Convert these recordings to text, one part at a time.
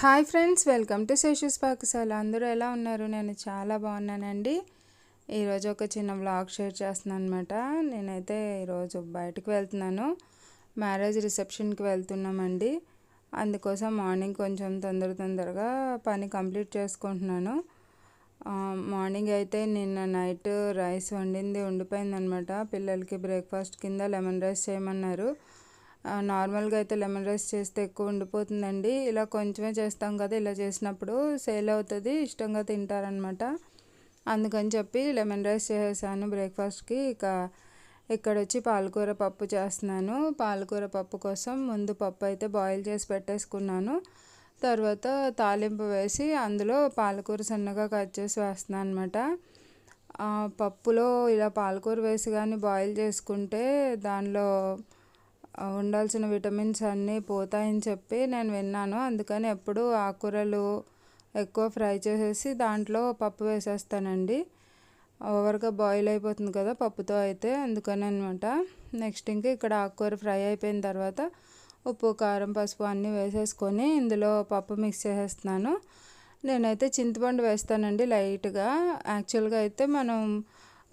Hi friends welcome to Sesha's Pakasala అందరూ ఎలా ఉన్నారు? నేను చాలా బాగున్నానండి. ఈరోజు ఒక చిన్న వ్లాగ్ షేర్ చేస్తున్నాను అనమాట నేనైతే ఈరోజు బయటకు వెళ్తున్నాను. మ్యారేజ్ రిసెప్షన్కి వెళ్తున్నామండి. అందుకోసం మార్నింగ్ కొంచెం తొందర తొందరగా పని కంప్లీట్ చేసుకుంటున్నాను. మార్నింగ్ అయితే నిన్న నైట్ రైస్ వండింది ఉండిపోయిందనమాట పిల్లలకి బ్రేక్ఫాస్ట్ కింద లెమన్ రైస్ చేయమన్నారు. నార్మల్గా అయితే లెమన్ రైస్ చేస్తే ఎక్కువ ఉండిపోతుందండి. ఇలా కొంచెమే చేస్తాం కదా ఇలా చేసినప్పుడు సేల్ అవుతుంది ఇష్టంగా తింటారనమాట అందుకని చెప్పి లెమన్ రైస్ చేసేసాను బ్రేక్ఫాస్ట్కి. ఇక ఇక్కడ వచ్చి పాలకూర పప్పు చేస్తున్నాను. పాలకూర పప్పు కోసం ముందు పప్పు అయితే బాయిల్ చేసి పెట్టేసుకున్నాను. తర్వాత తాలింపు వేసి అందులో పాలకూర సన్నగా కట్ చేసి వేస్తున్నాను అనమాట పప్పులో ఇలా పాలకూర వేసి కానీ బాయిల్ చేసుకుంటే దానిలో ఉండాల్సిన విటమిన్స్ అన్నీ పోతాయని చెప్పి నేను విన్నాను. అందుకని ఎప్పుడు ఆకుకూరలు ఎక్కువ ఫ్రై చేసేసి దాంట్లో పప్పు వేసేస్తానండి. ఓవర్గా బాయిల్ అయిపోతుంది కదా పప్పుతో అయితే అందుకని అనమాట నెక్స్ట్ ఇంకా ఇక్కడ ఆకుకూర ఫ్రై అయిపోయిన తర్వాత ఉప్పు కారం పసుపు అన్నీ వేసేసుకొని ఇందులో పప్పు మిక్స్ చేసేస్తున్నాను. నేనైతే చింతపండు వేస్తానండి లైట్గా. యాక్చువల్గా అయితే మనం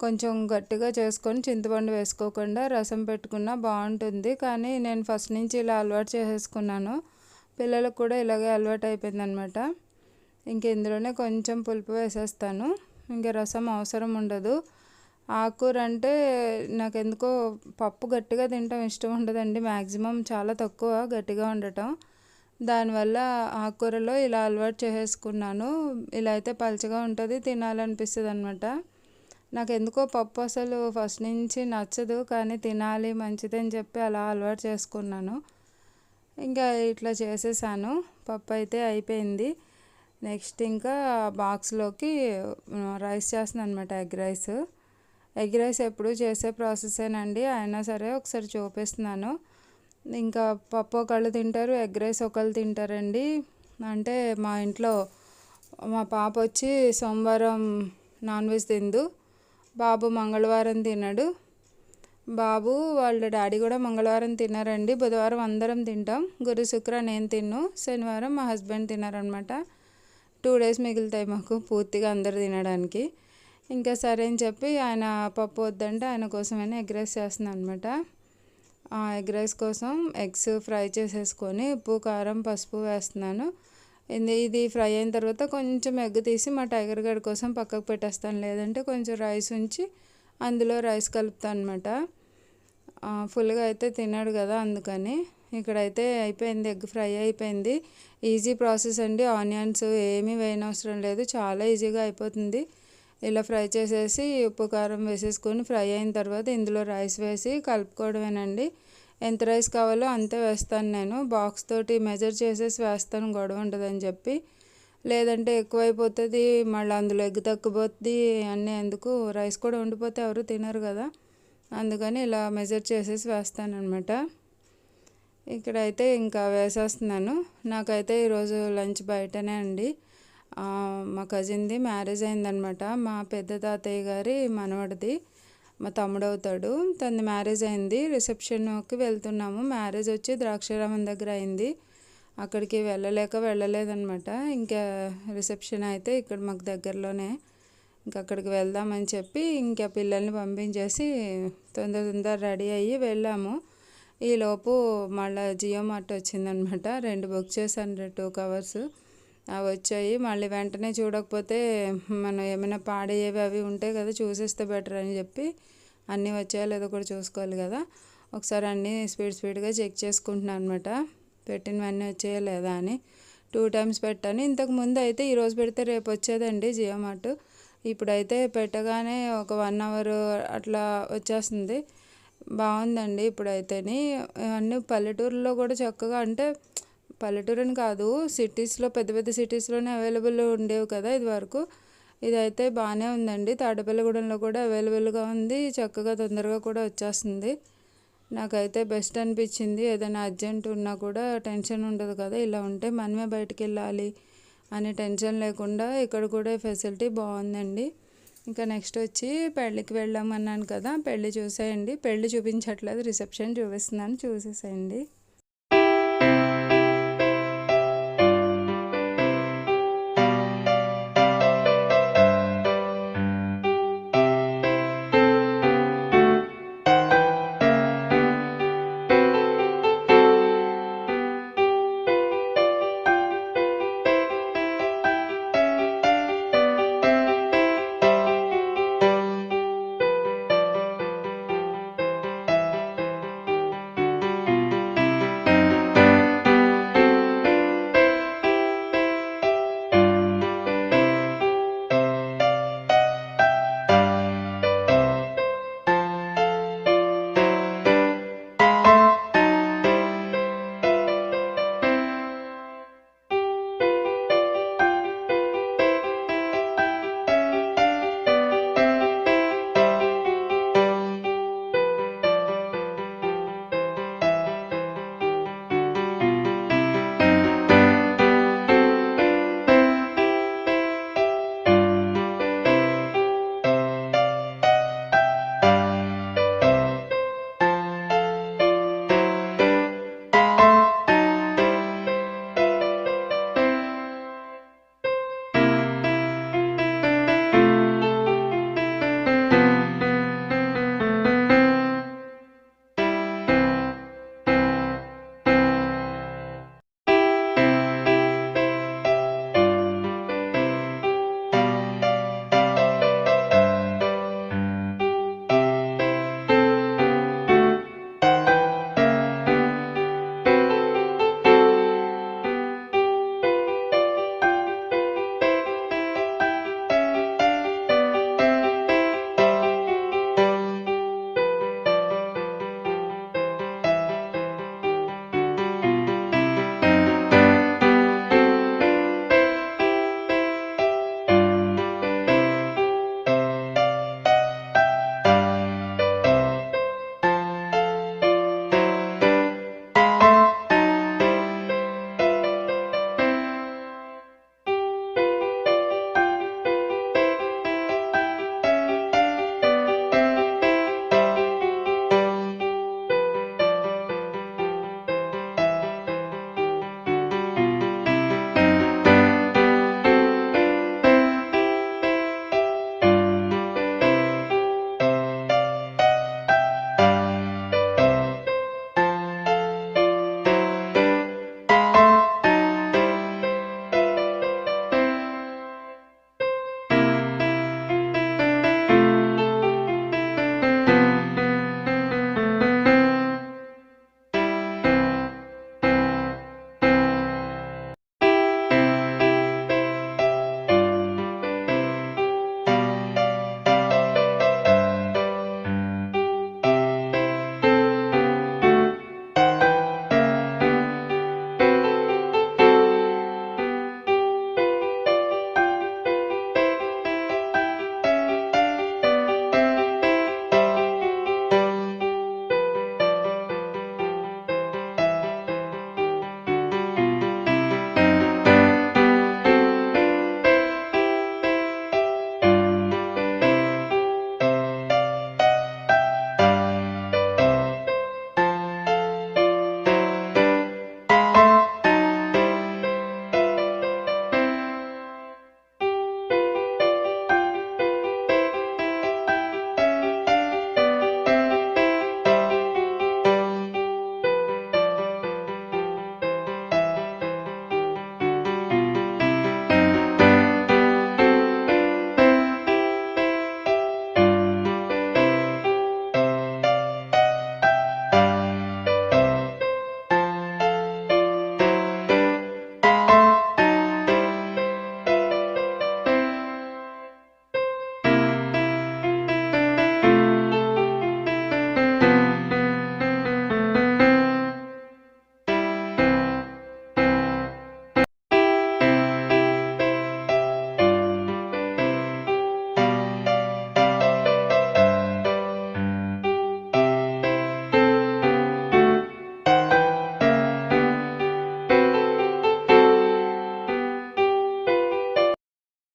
కొంచెం గట్టిగా చేసుకొని చింతపండు వేసుకోకుండా రసం పెట్టుకున్నా బాగుంటుంది. కానీ నేను ఫస్ట్ నుంచి ఇలా అలవాటు చేసేసుకున్నాను. పిల్లలకు కూడా ఇలాగే అలవాటు అయిపోయిందనమాట ఇంక ఇందులోనే కొంచెం పులుపు వేసేస్తాను. ఇంక రసం అవసరం ఉండదు. ఆకుకూర అంటే నాకు ఎందుకో పప్పు గట్టిగా తినటం ఇష్టం ఉండదండి. మ్యాక్సిమం చాలా తక్కువ గట్టిగా ఉండటం దానివల్ల ఆకుకూరలో ఇలా అలవాటు చేసేసుకున్నాను. ఇలా అయితే పలచగా ఉంటుంది తినాలనిపిస్తుంది అనమాట నాకు ఎందుకో పప్పు అసలు ఫస్ట్ నుంచి నచ్చదు కానీ తినాలి మంచిదని చెప్పి అలా అలవాటు చేసుకున్నాను. ఇంకా ఇట్లా చేసేసాను. పప్పు అయితే అయిపోయింది. నెక్స్ట్ ఇంకా బాక్స్లోకి రైస్ చేస్తున్నాను అనమాట ఎగ్ రైస్. ఎగ్ రైస్ ఎప్పుడు చేసే ప్రాసెసేనండి. అయినా సరే ఒకసారి చూపిస్తున్నాను. ఇంకా పప్పు ఒకళ్ళు తింటారు ఎగ్ రైస్ ఒకళ్ళు తింటారండి. అంటే మా ఇంట్లో మా పాప వచ్చి సోమవారం నాన్ వెజ్ తిందు. బాబు మంగళవారం తినడు. బాబు వాళ్ళ డాడీ కూడా మంగళవారం తిన్నారండి బుధవారం అందరం తింటాం. గురు శుక్ర నేను తిన్ను. శనివారం మా హస్బెండ్ తిన్నారనమాట టూ డేస్ మిగులుతాయి మాకు పూర్తిగా అందరు తినడానికి. ఇంకా సరే అని చెప్పి ఆయన పప్పు వద్దంటే ఆయన కోసమైనా ఎగ్ రైస్ చేస్తున్నాను అనమాట ఆ ఎగ్ రైస్ కోసం ఎగ్స్ ఫ్రై చేసేసుకొని ఉప్పు కారం పసుపు వేస్తున్నాను. ఇది ఇది ఫ్రై అయిన తర్వాత కొంచెం ఎగ్ తీసి మా టైగర్ గడ్ కోసం పక్కకు పెట్టేస్తాను. లేదంటే కొంచెం రైస్ ఉంచి అందులో రైస్ కలుపుతాను అనమాట ఫుల్గా అయితే తిన్నాడు కదా అందుకని. ఇక్కడైతే అయిపోయింది ఎగ్ ఫ్రై అయిపోయింది. ఈజీ ప్రాసెస్ అండి. ఆనియన్స్ ఏమీ వేయనవసరం లేదు. చాలా ఈజీగా అయిపోతుంది. ఇలా ఫ్రై చేసేసి ఉప్పు కారం వేసేసుకొని ఫ్రై అయిన తర్వాత ఇందులో రైస్ వేసి కలుపుకోవడమేనండి. ఎంత రైస్ కావాలో అంతే వేస్తాను నేను. బాక్స్ తోటి మెజర్ చేసేసి వేస్తాను గొడవ ఉంటుందని చెప్పి. లేదంటే ఎక్కువైపోతుంది మళ్ళీ అందులో ఎగ్ తక్కుపోతుంది అన్నీ ఎందుకు? రైస్ కూడా ఉండిపోతే ఎవరు తినరు కదా. అందుకని ఇలా మెజర్ చేసేసి వేస్తాను అనమాట ఇక్కడైతే ఇంకా వేసేస్తున్నాను. నాకైతే ఈరోజు లంచ్ బయటనే అండి. మా కజిన్ది మ్యారేజ్ అయిందనమాట మా పెద్ద తాతయ్య గారి మనవడిది. మా తమ్ముడు అవుతాడు. తనది మ్యారేజ్ అయింది. రిసెప్షన్కి వెళ్తున్నాము. మ్యారేజ్ వచ్చి ద్రాక్షారామం దగ్గర అయింది. అక్కడికి వెళ్ళలేక వెళ్ళలేదనమాట ఇంకా రిసెప్షన్ అయితే ఇక్కడ మాకు దగ్గరలోనే. ఇంకా అక్కడికి వెళ్దామని చెప్పి ఇంకా పిల్లల్ని పంపించేసి తొందర తొందర రెడీ అయ్యి వెళ్ళాము. ఈలోపు మళ్ళీ జియో మార్ట్ వచ్చిందనమాట రెండు బుక్ చేశాను టూ కవర్స్ అవి వచ్చాయి. మళ్ళీ వెంటనే చూడకపోతే మనం ఏమైనా పాడేవి అవి ఉంటాయి కదా చూసేస్తే బెటర్ అని చెప్పి అన్నీ వచ్చాయో లేదో కూడా చూసుకోవాలి కదా. ఒకసారి అన్నీ స్పీడ్ స్పీడ్గా చెక్ చేసుకుంటున్నాను అనమాట పెట్టినవన్నీ వచ్చాయో లేదా అని. టూ టైమ్స్ పెట్టాను. ఇంతకు ముందు అయితే ఈరోజు పెడితే రేపు వచ్చేదండి జియో మార్ట్. ఇప్పుడైతే పెట్టగానే ఒక వన్ అవర్ అట్లా వచ్చేస్తుంది. బాగుందండి ఇప్పుడైతేని. అన్ని పల్లెటూరులో కూడా చక్కగా అంటే పల్లెటూరుని కాదు సిటీస్లో పెద్ద పెద్ద సిటీస్లోనే అవైలబుల్ ఉండేవి కదా ఇది వరకు ఇదైతే బాగానే ఉందండి. తాడపల్లిగూడెంలో కూడా అవైలబుల్గా ఉంది. చక్కగా తొందరగా కూడా వచ్చేస్తుంది. నాకైతే బెస్ట్ అనిపించింది. ఏదైనా అర్జెంట్ ఉన్నా కూడా టెన్షన్ ఉండదు కదా. ఇలా ఉంటే మనమే బయటికి వెళ్ళాలి అనే టెన్షన్ లేకుండా ఇక్కడ కూడా ఫెసిలిటీ బాగుందండి. ఇంకా నెక్స్ట్ వచ్చి పెళ్ళికి వెళ్ళామన్నాను కదా పెళ్ళి చూసేయండి. పెళ్ళి చూపించట్లేదు రిసెప్షన్ చూపిస్తున్నాను చూసేసేయండి.